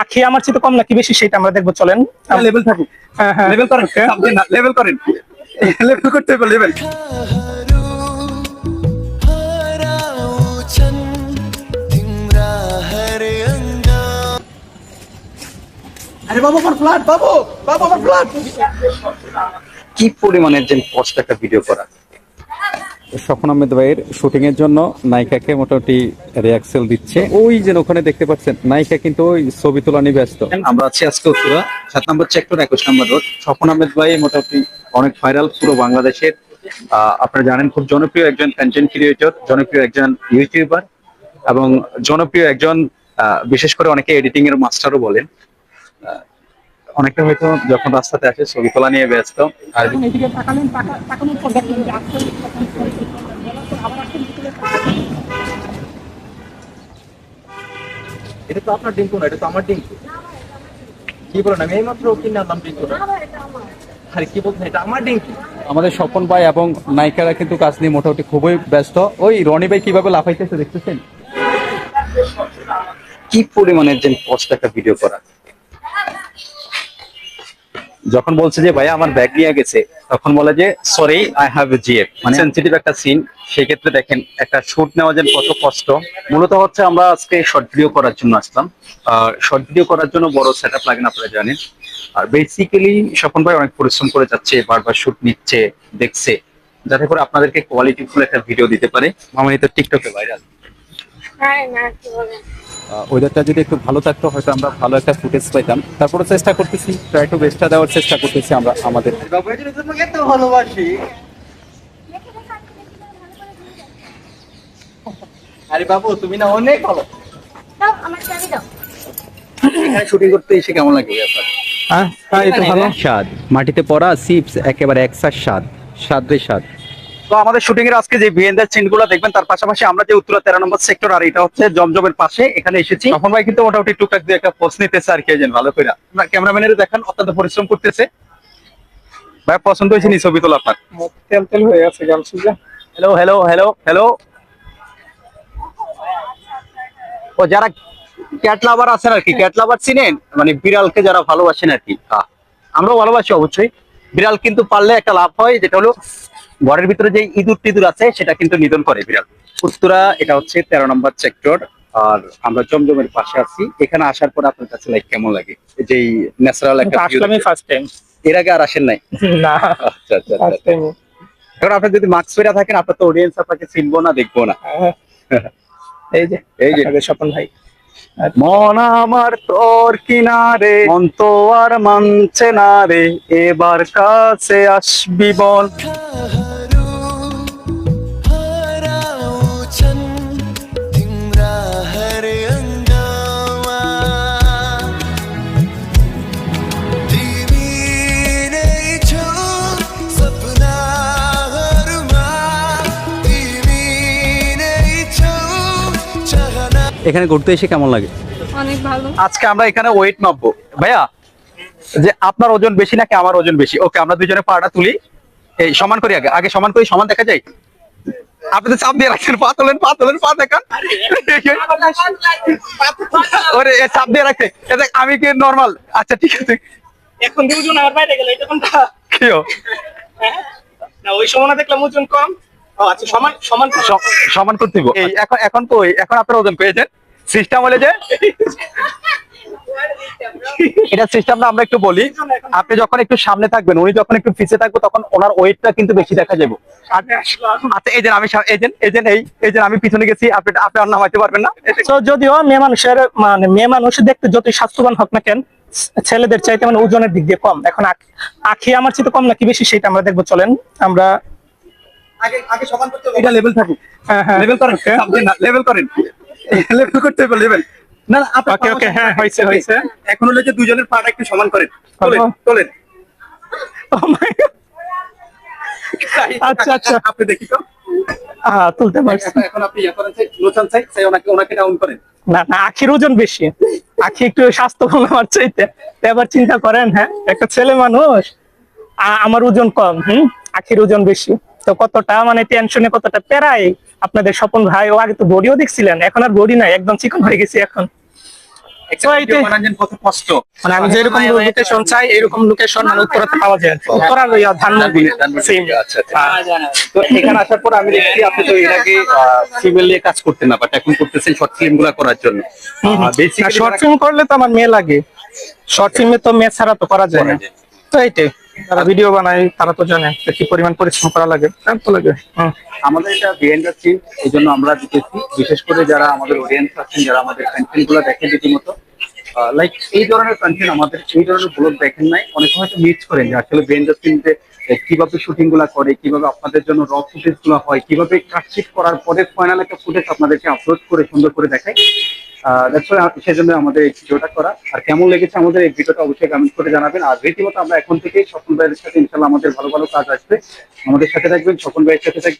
আখি আমার চেয়ে কম নাকি বেশি সেটা আমরা দেখব চলেন। লেভেল থাকুক। হ্যাঁ হ্যাঁ। লেভেল করেন লেভেল করেন। লেভেল করতে হবে লেভেল আরে বাবা আমার ফ্ল্যাট বাবু বাবা আমার ফ্ল্যাট কি পরিমাণের যে কষ্ট একটা ভিডিও করা? স্বপন আহমেদ ভাইয়ের শুটিং এর জন্য নায়িকাকে মোটামুটি রিয়াক্সেল দিচ্ছে। ওই যে ওখানে দেখতে পাচ্ছেন নায়িকা কিন্তু ওই ছবি তোলা নিয়ে ব্যস্ত। আমরা আছি আজকে উত্তরা সাত নম্বর সেক্টর একুশ নম্বর রোড স্বপন আহমেদ ভাই মোটামুটি অনেক ভাইরাল পুরো বাংলাদেশের। আপনারা জানেন খুব জনপ্রিয় একজন কন্টেন্ট ক্রিয়েটর জনপ্রিয় একজন ইউটিউবার এবং জনপ্রিয় একজন বিশেষ করে অনেকে এডিটিং এর মাস্টারও বলেন। আহ, অনেকটা হয়তো যখন রাস্তাতে আসে ছবি তোলা নিয়ে ব্যস্ত। আর এটা তো আপনার ডিঙ্কু না এটা তো আমার ডিঙ্কু। কি বলেন আমি এইমাত্র কিনে আনলাম ডিঙ্কু না আরে কি বলছেন এটা আমার ডিঙ্কু? আমাদের স্বপন ভাই এবং নায়িকারা কিন্তু কাজ নিয়ে মোটামুটি খুবই ব্যস্ত। ওই রনি ভাই কীভাবে লাফাইতেছে দেখতেছেন? কি পরিমাণের যে কষ্ট একটা ভিডিও করা। যখন বলছে যে ভাইয়া আমার ব্যাগ নিয়ে গেছে তখন বলে যে sorry I have a GF মানে সেন্সিটিভ একটা সিন সেই ক্ষেত্রে দেখেন একটা শুট নেওয়া যেন কত কষ্ট। মূলত হচ্ছে আমরা আজকে শর্ট ভিডিও করার জন্য আসলাম। আর শর্ট ভিডিও করার জন্য বড় সেট আপ লাগেন আপনারা জানেন। আর বেসিক্যালি স্বপন ভাই অনেক পরিশ্রম করে যাচ্ছে বারবার শুট নিচ্ছে দেখছে। যাতে করে আপনাদেরকে কোয়ালিটি ফুল একটা ভিডিও দিতে পারে। মামানি তো টিকটকে ভাইরাল হ্যাঁ না কি বলেন? ওয়েদারটা যদি একটু ভালো থাকতো হয়তো আমরা ভালো একটা ফুটেজ পাইতাম। তারপরে চেষ্টা করতেছি ট্রাই টু বেস্টটা দেওয়ার চেষ্টা করতেছি আমরা আমাদের। ভালোবাসি আরে বাবু তুমি না অনেক ভালো। দাও আমার চাবি দাও। এখানে শুটিং করতে এসে কেমন লাগে আপনার হ্যাঁ হ্যাঁ তো ভালো। স্বাদ। মাটিতে পড়া চিপস একেবারে একসার স্বাদ। স্বাদ রে স্বাদ। তো আমাদের শুটিং এর আজকে যে বিএনদের সিনগুলো দেখবেন তার পাশাপাশি আমরা যে উত্তরা তেরো নম্বর সেক্টর আর এটা হচ্ছে জমজমের পাশে এখানে এসেছি। তখন ভাই কিন্তু মোটামুটি টুকটাক দিয়ে একটা পোস্ট নিতেছে আর কি ভালো করে ক্যামেরাম্যানের দেখান অত্যন্ত পরিশ্রম করতেছে। ভাই পছন্দ হয়েছে নি ছবি তোলা আপনার? তেল তেল হয়ে গেছে গাল সুজা হ্যালো হ্যালো হ্যালো হ্যালো ও যারা ক্যাট লাভার আছেন আর কি ক্যাট লাভার চিনেন? মানে বিড়ালকে যারা ভালোবাসেন আর কি। আমরাও ভালোবাসি অবশ্যই। বিড়াল কিন্তু পারলে একটা লাভ হয় যেটা হলো ঘরের ভিতরে যে ইঁদুর টিঁদুর আছে সেটা কিন্তু নিধন করে বিড়াল। উত্তরা এটা হচ্ছে তেরো নম্বর সেক্টর আর আমরা জমজমের পাশে আছি। এখানে আসার পর আপনার কাছে লাইক কেমন লাগে? যে ন্যাচারাল একটা আসলামই ফার্স্ট টাইম এর আগে আর আসেন নাই? না। আচ্ছা আচ্ছা আচ্ছা ফার্স্ট টাইম এখন আপনি যদি মাস্ক পরে থাকেন আপনার তো অডিয়েন্স আপনাকে চিনবো না দেখব না। এই যে এই যে। স্বপন ভাই। মন আমার তোর কিনারে মন তো আর মানছে না রে। এবার কাছে আসবি বল। এখানে ঘুরতে এসে কেমন লাগে? অনেক ভালো। আজকে আমরা এখানে ওয়েট মাপবো। ভাইয়া যে আপনার ওজন বেশি নাকি আমার ওজন বেশি? ওকে আমরা দুজনে পাটা তুলি। এই সমান করি আগে। আগে সমান করি সমান দেখা যায়? আপনি তো চাপ দিয়ে রাখছেন পা তোলেন পা তোলেন পা দেখান। ওরে চাপ দিয়ে রাখছে। আমি কি নর্মাল আচ্ছা ঠিক আছে। এখন দিয়ে ওজন আর বাইরে গেলে এটা কোনটা? কিও না ওই সময় দেখলাম ওজন কম। সমান সমান করতে এই এখন এখন কই? এখন আপনার ওজন পেয়েছেন? সিস্টেম হলে যে এটা সিস্টেমটা আমরা একটু বলি। আপনি যখন একটু সামনে থাকবেন উনি যখন একটু পিছিয়ে থাকব তখন ওনার ওয়েটটা কিন্তু বেশি দেখা যাবে। আচ্ছা এই যে আমি এই পিছনে গেছি আপনি আপনি আর নামাইতে পারবেন না। তো যদিও মেয়ে মানুষের মানে মেয়ে মানুষ দেখতে যতই স্বাস্থ্যবান হোক না কেন ছেলেদের চাইতে মানে ওজনের দিক দিয়ে কম। এখন আখ- আখি আমার চেয়ে কম নাকি বেশি সেটা আমরা দেখব। চলেন আমরা আগে আগে সমান করতে এটা লেভেল থাকুক। লেভেল করেন চাপ দেন না লেভেল করেন। লেভেল করতে হবে লেভেল না না আপনি Okay, okay, হ্যাঁ, হয়েছে, হয়েছে। এখন হলো যে দুজনের পাটা একটু সমান করেন। তোলেন তোলেন। Oh! আচ্ছা, আচ্ছা। আপনি দেখি তো। হ্যাঁ তুলতে পারছি। এখন আপনি ইয়া করেন চাই লোচান চাই চাই ওনাকে ওনাকে ডাউন করেন। না না আখির ওজন বেশি। আখি একটু স্বাস্থ্যবান আমার চাইতে। এবার চিন্তা করেন হ্যাঁ একটা ছেলে মানুষ আমার ওজন কম হুম? আখির ওজন বেশি। তো কতটা মানে টেনশনে কতটা পেরাই আপনাদের স্বপন ভাই ও আগে তো বডিও দেখছিলেন এখন আর বডি নাই একদম চিকন হয়ে গেছি এখন। মানে আমি যেরকম লোকেশন চাই এরকম লোকেশন মানে উত্তরাতে পাওয়া যায় আর কি। উত্তরা লইয়া ধানমন্ডি। সেম তো এখানে আসার পর আমি দেখছি আপনি তো এর আগে ফিমেল নিয়ে কাজ করতেন না বাট এখন করতেছেন শর্ট ফিল্মগুলা করার জন্য। শর্ট ফিল্ম করলে তো আমার মেয়ে লাগে। শর্ট ফিল্মে তো মেয়ে ছাড়া তো করা যায় না। তো এইটাই। যারা ভিডিও বানায়, তারা তো জানে কি পরিমাণ পরিশ্রম করা লাগে। তার তো লাগে। আমাদের এটা বিহাইন্ড দ্য সিন এই জন্য আমরা দিতেছি বিশেষ করে যারা আমাদের অডিয়েন্স আছেন, যারা আমাদের কন্টেন্টগুলো দেখেন রীতিমতো লাইক এই ধরনের কন্টেন্ট আমাদের, এই ধরনের ব্লগ দেখেন নাই, অনেকে হয়তো মিস করেন যে আসলে বিহাইন্ড দ্য সিন কীভাবে শুটিংগুলা করে, কীভাবে আপনাদের জন্য র ফুটেজগুলো হয়, কীভাবে কাটশিট করার পরে ফাইনাল একটা ফুটেজ আপনাদেরকে আপলোড করে সুন্দর করে দেখায়। দ্যাটস সেই জন্য আমাদের এই ভিডিওটা করা। আর কেমন লেগেছে আমাদের এই ভিডিওটা অবশ্যই কমেন্ট করে জানাবেন। আর রীতিমতো আমরা এখন থেকে সকল ভাইয়ের সাথে ইনশাল্লাহ আমাদের ভালো ভালো কাজ আসবে। আমাদের সাথে থাকবেন সকল ভাইয়ের সাথে থাকবেন